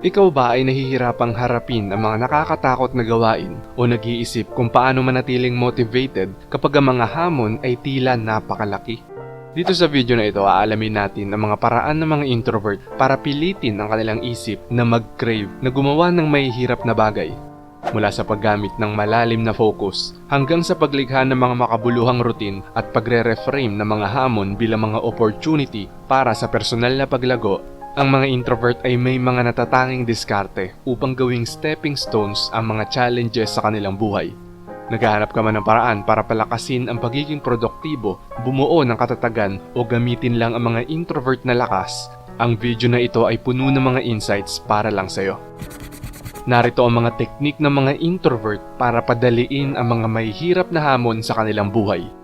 Ikaw ba ay nahihirapang harapin ang mga nakakatakot na gawain o nag-iisip kung paano manatiling motivated kapag ang mga hamon ay tila napakalaki? Dito sa video na ito, aalamin natin ang mga paraan ng mga introvert para pilitin ang kanilang isip na mag-crave na gumawa ng may hirap na bagay. Mula sa paggamit ng malalim na focus hanggang sa paglikha ng mga makabuluhang routine at pagre-reframe ng mga hamon bilang mga opportunity para sa personal na paglago ang mga introvert ay may mga natatanging diskarte upang gawing stepping stones ang mga challenges sa kanilang buhay. Naghahanap ka man ng paraan para palakasin ang pagiging produktibo, bumuo ng katatagan o gamitin lang ang mga introvert na lakas, ang video na ito ay puno ng mga insights para lang sa'yo. Narito ang mga teknik ng mga introvert para padaliin ang mga may hirap na hamon sa kanilang buhay.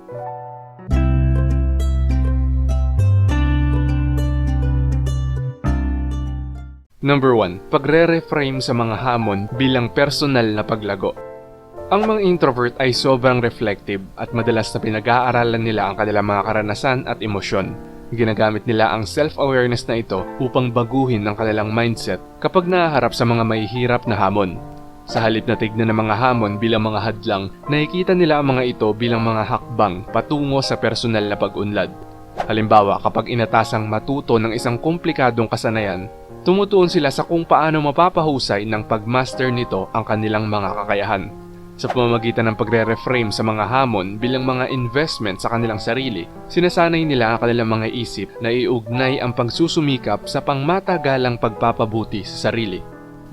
Number 1. Pagre-reframe sa mga hamon bilang personal na paglago. Ang mga introvert ay sobrang reflective at madalas na pinag-aaralan nila ang kanilang mga karanasan at emosyon. Ginagamit nila ang self-awareness na ito upang baguhin ang kanilang mindset kapag nahaharap sa mga may hirap na hamon. Sa halip na tignan ng mga hamon bilang mga hadlang, nakikita nila ang mga ito bilang mga hakbang patungo sa personal na pag-unlad. Halimbawa, kapag inatasang matuto ng isang komplikadong kasanayan, tumutuon sila sa kung paano mapapahusay ng pagmaster nito ang kanilang mga kakayahan. Sa pamamagitan ng pagre-reframe sa mga hamon bilang mga investment sa kanilang sarili, sinasanay nila ang kanilang mga isip na iugnay ang pagsusumikap sa pangmatagalang pagpapabuti sa sarili.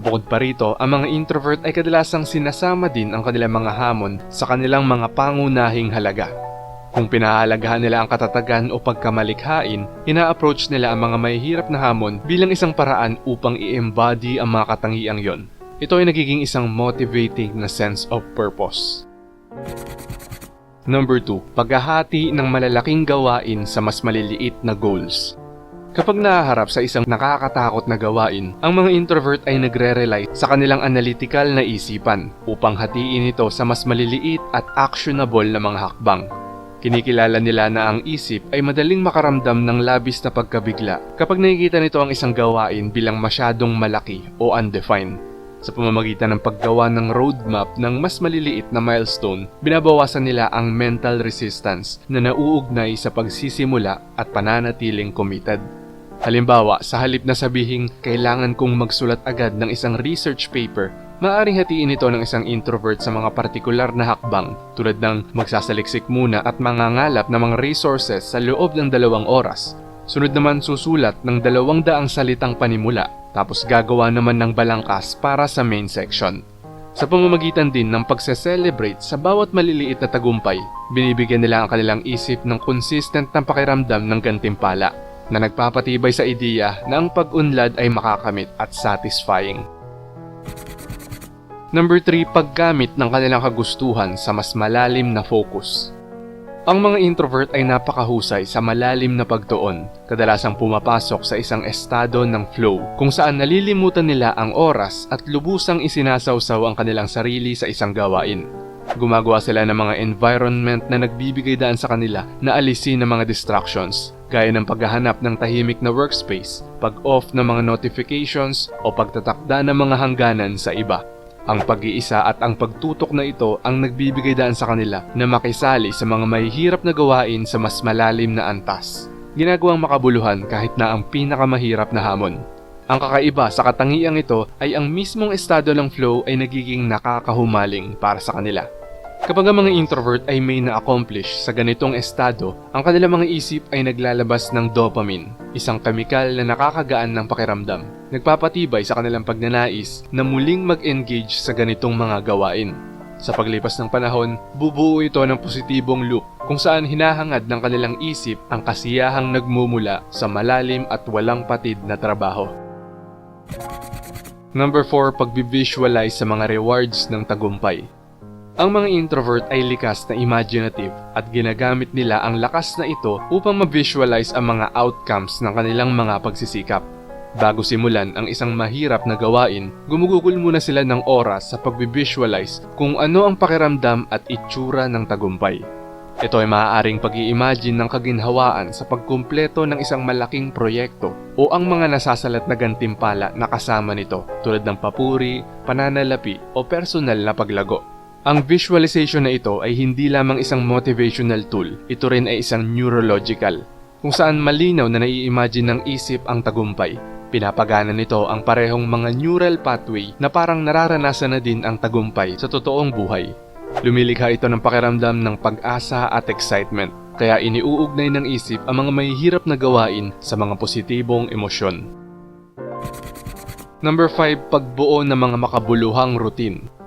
Bukod pa rito, ang mga introvert ay kadalasang sinasama din ang kanilang mga hamon sa kanilang mga pangunahing halaga. Kung pinahalagahan nila ang katatagan o pagkamalikhain, ina-approach nila ang mga mahihirap na hamon bilang isang paraan upang i-embody ang mga katangiang yon. Ito ay nagiging isang motivating na sense of purpose. Number 2. Paghahati ng malalaking gawain sa mas maliliit na goals. Kapag nahaharap sa isang nakakatakot na gawain, ang mga introvert ay nagre-rely sa kanilang analytical na isipan upang hatiin ito sa mas maliliit at actionable na mga hakbang. Kinikilala nila na ang isip ay madaling makaramdam ng labis na pagkabigla kapag nakikita nito ang isang gawain bilang masyadong malaki o undefined. Sa pamamagitan ng paggawa ng roadmap ng mas maliliit na milestone, binabawasan nila ang mental resistance na nauugnay sa pagsisimula at pananatiling committed. Halimbawa, sa halip na sabihing kailangan kong magsulat agad ng isang research paper, maaaring hatiin ito ng isang introvert sa mga partikular na hakbang tulad ng magsasaliksik muna at mangangalap ng mga resources sa loob ng dalawang oras. Sunod naman susulat ng dalawang daang salitang panimula tapos gagawa naman ng balangkas para sa main section. Sa pamamagitan din ng pagse-celebrate sa bawat maliliit na tagumpay, binibigyan nila ang kanilang isip ng consistent na pakiramdam ng gantimpala na nagpapatibay sa ideya na ang pag-unlad ay makakamit at satisfying. Number 3, paggamit ng kanilang kagustuhan sa mas malalim na focus. Ang mga introvert ay napakahusay sa malalim na pagtuon, kadalasang pumapasok sa isang estado ng flow kung saan nalilimutan nila ang oras at lubusang isinasawsaw ang kanilang sarili sa isang gawain. Gumagawa sila ng mga environment na nagbibigay daan sa kanila na alisin ng mga distractions, gaya ng paghahanap ng tahimik na workspace, pag-off ng mga notifications o pagtatakda ng mga hangganan sa iba. Ang pag-iisa at ang pagtutok na ito ang nagbibigay daan sa kanila na makisali sa mga mahihirap na gawain sa mas malalim na antas. Ginagawang makabuluhan kahit na ang pinakamahirap na hamon. Ang kakaiba sa katangiang ito ay ang mismong estado ng flow ay nagiging nakakahumaling para sa kanila. Kapag ang mga introvert ay may na-accomplish sa ganitong estado, ang kanilang mga isip ay naglalabas ng dopamine, isang kemikal na nakakagaan ng pakiramdam. Nagpapatibay sa kanilang pagnanais na muling mag-engage sa ganitong mga gawain. Sa paglipas ng panahon, bubuo ito ng positibong loop kung saan hinahangad ng kanilang isip ang kasiyahang nagmumula sa malalim at walang patid na trabaho. Number 4, pagbi-visualize sa mga rewards ng tagumpay. Ang mga introvert ay likas na imaginative at ginagamit nila ang lakas na ito upang ma-visualize ang mga outcomes ng kanilang mga pagsisikap. Bago simulan ang isang mahirap na gawain, gumugugol muna sila ng oras sa pagbi-visualize kung ano ang pakiramdam at itsura ng tagumpay. Ito ay maaaring pag imagine ng kaginhawaan sa pagkumpleto ng isang malaking proyekto o ang mga nasasalat na gantimpala na kasama nito tulad ng papuri, pananalapi o personal na paglago. Ang visualization na ito ay hindi lamang isang motivational tool, ito rin ay isang neurological, kung saan malinaw na nai-imagine ng isip ang tagumpay. Pinapagana nito ang parehong mga neural pathway na parang nararanasan na din ang tagumpay sa totoong buhay. Lumilikha ito ng pakiramdam ng pag-asa at excitement, kaya iniuugnay ng isip ang mga mahihirap na gawain sa mga positibong emosyon. Number 5, pagbuo ng mga makabuluhang routine.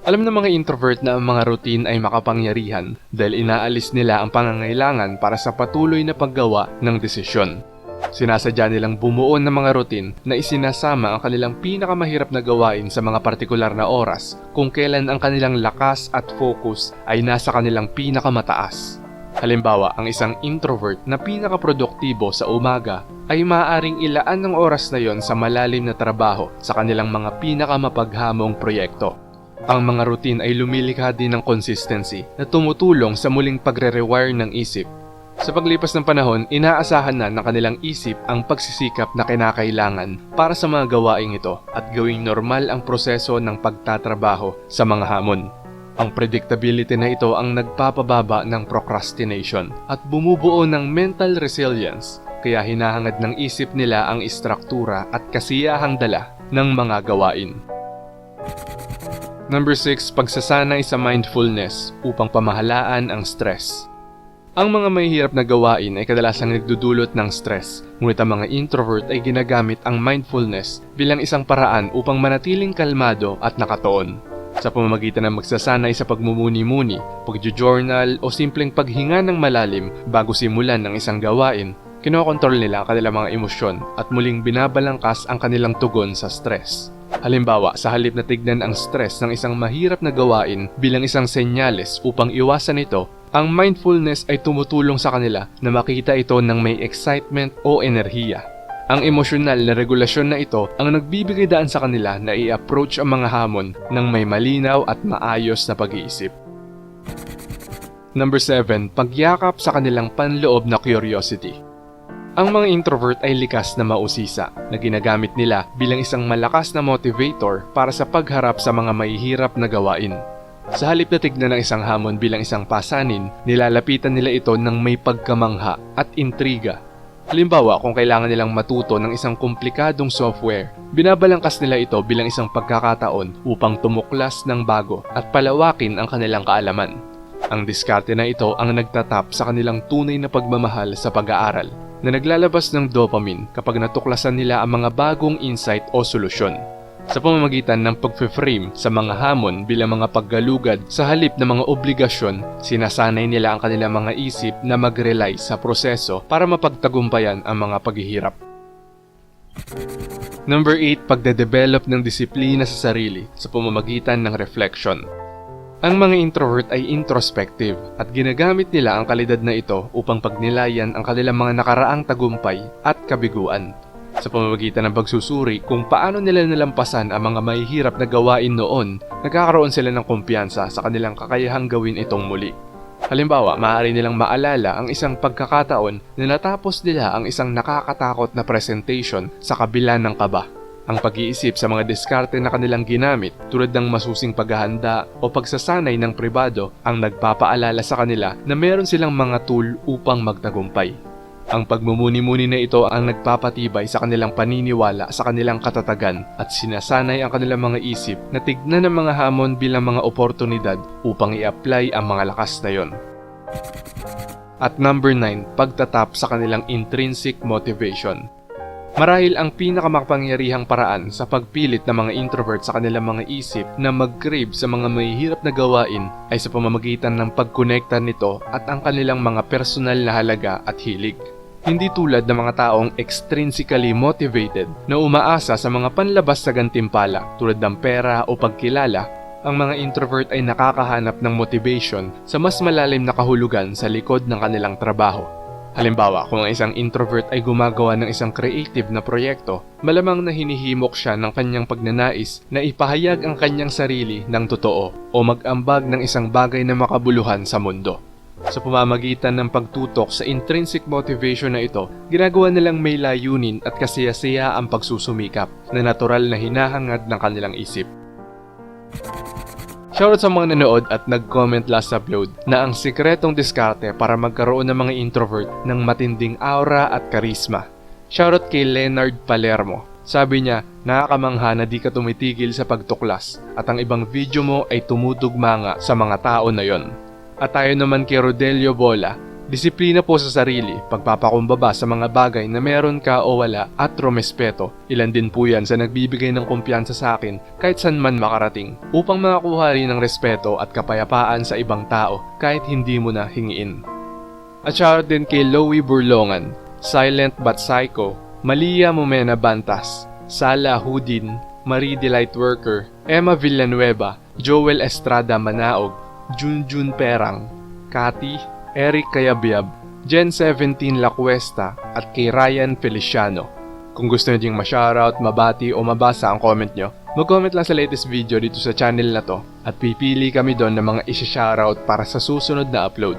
Alam ng mga introvert na ang mga routine ay makapangyarihan dahil inaalis nila ang pangangailangan para sa patuloy na paggawa ng desisyon. Sinasadya nilang bumuo ng mga routine na isinasama ang kanilang pinakamahirap na gawain sa mga partikular na oras kung kailan ang kanilang lakas at focus ay nasa kanilang pinakamataas. Halimbawa, ang isang introvert na pinakaproduktibo sa umaga ay maaaring ilaan ng oras na yon sa malalim na trabaho sa kanilang mga pinakamapaghamong proyekto. Ang mga routine ay lumilikha din ng consistency na tumutulong sa muling pagre-rewire ng isip. Sa paglipas ng panahon, inaasahan na ng kanilang isip ang pagsisikap na kinakailangan para sa mga gawaing ito at gawing normal ang proseso ng pagtatrabaho sa mga hamon. Ang predictability na ito ang nagpapababa ng procrastination at bumubuo ng mental resilience kaya hinahangad ng isip nila ang istruktura at kasiyahang dala ng mga gawain. Number 6, pagsasanay sa mindfulness upang pamahalaan ang stress. Ang mga mahihirap na gawain ay kadalasang nagdudulot ng stress, ngunit ang mga introvert ay ginagamit ang mindfulness bilang isang paraan upang manatiling kalmado at nakatoon. Sa pamamagitan ng magsasanay sa pagmumuni-muni, pagjo-journal o simpleng paghinga ng malalim bago simulan ng isang gawain, kinokontrol nila ang kanilang mga emosyon at muling binabalangkas ang kanilang tugon sa stress. Halimbawa, sa halip na tignan ang stress ng isang mahirap na gawain bilang isang senyales upang iwasan ito, ang mindfulness ay tumutulong sa kanila na makita ito ng may excitement o enerhiya. Ang emosyonal na regulasyon na ito ang nagbibigay daan sa kanila na i-approach ang mga hamon ng may malinaw at maayos na pag-iisip. Number 7, pagyakap sa kanilang panloob na curiosity. Ang mga introvert ay likas na mausisa na ginagamit nila bilang isang malakas na motivator para sa pagharap sa mga mahihirap na gawain. Sa halip na tignan ng isang hamon bilang isang pasanin, nilalapitan nila ito ng may pagkamangha at intriga. Halimbawa, kung kailangan nilang matuto ng isang komplikadong software, binabalangkas nila ito bilang isang pagkakataon upang tumuklas ng bago at palawakin ang kanilang kaalaman. Ang diskarte na ito ang nagtatap sa kanilang tunay na pagmamahal sa pag-aaral na naglalabas ng dopamine kapag natuklasan nila ang mga bagong insight o solusyon. Sa pamamagitan ng pag-frame sa mga hamon bilang mga paggalugad sa halip ng mga obligasyon, sinasanay nila ang kanilang mga isip na mag-rely sa proseso para mapagtagumpayan ang mga paghihirap. Number 8, pagde-develop ng disiplina sa sarili sa pamamagitan ng reflection. Ang mga introvert ay introspective at ginagamit nila ang kalidad na ito upang pagnilayan ang kanilang mga nakaraang tagumpay at kabiguan. Sa pamamagitan ng pagsusuri kung paano nila nalampasan ang mga mahihirap na gawain noon, nagkakaroon sila ng kumpiyansa sa kanilang kakayahang gawin itong muli. Halimbawa, maaari nilang maalala ang isang pagkakataon na natapos nila ang isang nakakatakot na presentation sa kabila ng kaba. Ang pag-iisip sa mga diskarte na kanilang ginamit tulad ng masusing paghahanda o pagsasanay ng pribado ang nagpapaalala sa kanila na meron silang mga tool upang magtagumpay. Ang pagmumuni-muni na ito ang nagpapatibay sa kanilang paniniwala sa kanilang katatagan at sinasanay ang kanilang mga isip na tignan ang mga hamon bilang mga oportunidad upang i-apply ang mga lakas na yon. At number 9, pagtatap sa kanilang intrinsic motivation. Marahil ang pinakamakapangyarihang paraan sa pagpilit ng mga introvert sa kanilang mga isip na mag-crave sa mga mahihirap na gawain ay sa pamamagitan ng pagkonekta nito at ang kanilang mga personal na halaga at hilig. Hindi tulad ng mga taong extrinsically motivated na umaasa sa mga panlabas sa gantimpala tulad ng pera o pagkilala, ang mga introvert ay nakakahanap ng motivation sa mas malalim na kahulugan sa likod ng kanilang trabaho. Halimbawa, kung ang isang introvert ay gumagawa ng isang creative na proyekto, malamang na hinihimok siya ng kanyang pagnanais na ipahayag ang kanyang sarili ng totoo o mag-ambag ng isang bagay na makabuluhan sa mundo. Sa pamamagitan ng pagtutok sa intrinsic motivation na ito, ginagawa nilang may layunin at kasiyasiya ang pagsusumikap na natural na hinahangad ng kanilang isip. Shoutout sa mga nanood at nag-comment last upload na ang sikretong diskarte para magkaroon ng mga introvert ng matinding aura at karisma. Shoutout kay Leonard Palermo. Sabi niya, nakakamangha na di ka tumitigil sa pagtuklas at ang ibang video mo ay tumutugma nga sa mga tao na yon. At tayo naman kay Rodelio Bola, disiplina po sa sarili, pagpapakumbaba sa mga bagay na meron ka o wala at rumespeto. Ilan din po yan sa nagbibigay ng kumpiyansa sa akin kahit saan man makarating upang makakuha rin ng respeto at kapayapaan sa ibang tao kahit hindi mo na hingiin. At shoutout din kay Lowy Burlongan, Silent But Psycho, Malia Momena Bantas, Sala Hudin, Marie Delight Worker, Emma Villanueva, Joel Estrada Manaog, Junjun Perang, Kati, Eric Kayabyab, Gen 17 La Cuesta at kay Ryan Feliciano. Kung gusto nyo ding ma-shoutout, mabati o mabasa ang comment nyo, mag-comment lang sa latest video dito sa channel na to at pipili kami doon ng mga isi-shoutout para sa susunod na upload.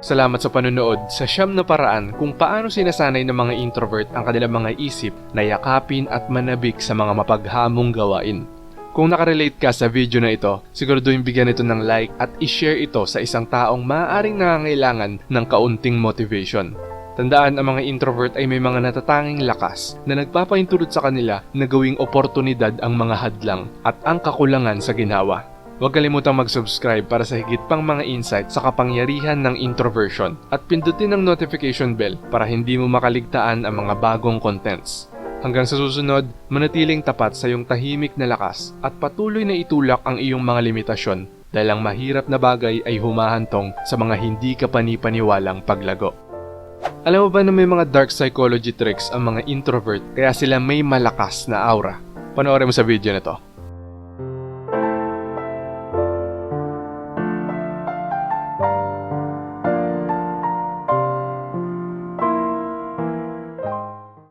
Salamat sa panonood sa siyam na paraan kung paano sinasanay ng mga introvert ang kanilang mga isip na yakapin at manabik sa mga mapaghamong gawain. Kung nakarelate ka sa video na ito, siguraduhin bigyan ito ng like at i-share ito sa isang taong maaaring nangangailangan ng kaunting motivation. Tandaan ang mga introvert ay may mga natatanging lakas na nagpapaintulot sa kanila na gawing oportunidad ang mga hadlang at ang kakulangan sa ginawa. Huwag kalimutang mag-subscribe para sa higit pang mga insight sa kapangyarihan ng introversion at pindutin ang notification bell para hindi mo makaligtaan ang mga bagong contents. Hanggang sa susunod, manatiling tapat sa iyong tahimik na lakas at patuloy na itulak ang iyong mga limitasyon dahil ang mahirap na bagay ay humahantong sa mga hindi ka panipaniwalang paglago. Alam mo ba na may mga dark psychology tricks ang mga introvert kaya sila may malakas na aura? Panoorin mo sa video na to.